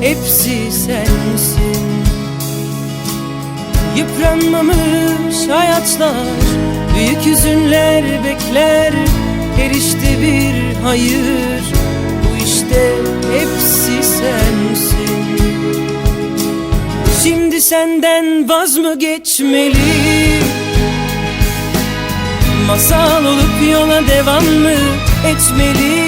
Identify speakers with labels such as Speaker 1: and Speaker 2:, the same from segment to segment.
Speaker 1: hepsi sensin. Yıpranmamış hayatlar Büyük hüzünler bekler. Erişte bir hayır Bu işte hepsi sensin. Şimdi senden vaz mı geçmeli? Masal olup yola devam mı etmeli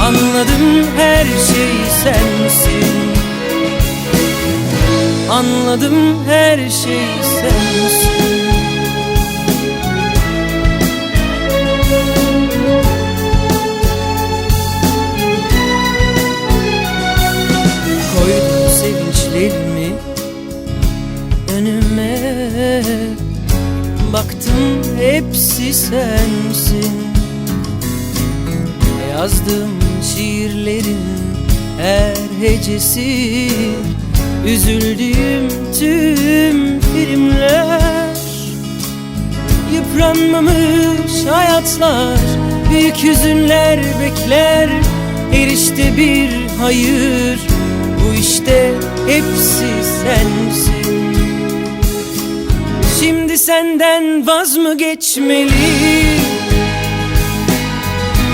Speaker 1: Anladım her şey sensin. Anladım her şey sensin. Koydum sevinçlerimi önüme. Baktım hepsi sensin. Yazdığım şiirlerin her hecesi. Üzüldüğüm tüm filmler Yıpranmamış hayatlar Büyük hüzünler bekler. Erişte bir hayır Bu işte hepsi sensin. Şimdi senden vaz mı geçmeli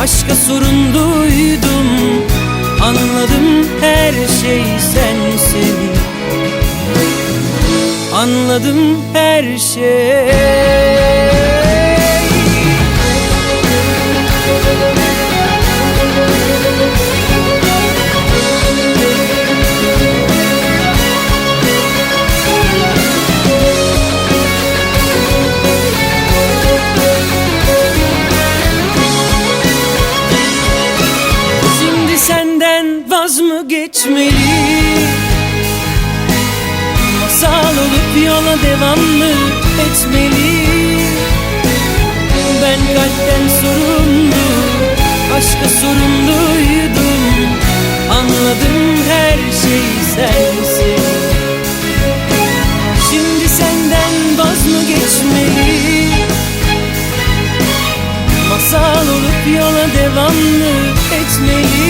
Speaker 1: Aşka sorumluydum Anladım her şey sensin. Anladım her şey mı geçmeli Masal olup yola devam mı etmeli Ben kalpten sorumlu Aşka sorumluydum. Anladım her şey sensin. Şimdi senden vaz mı geçmeli Masal olup yola devam mı etmeli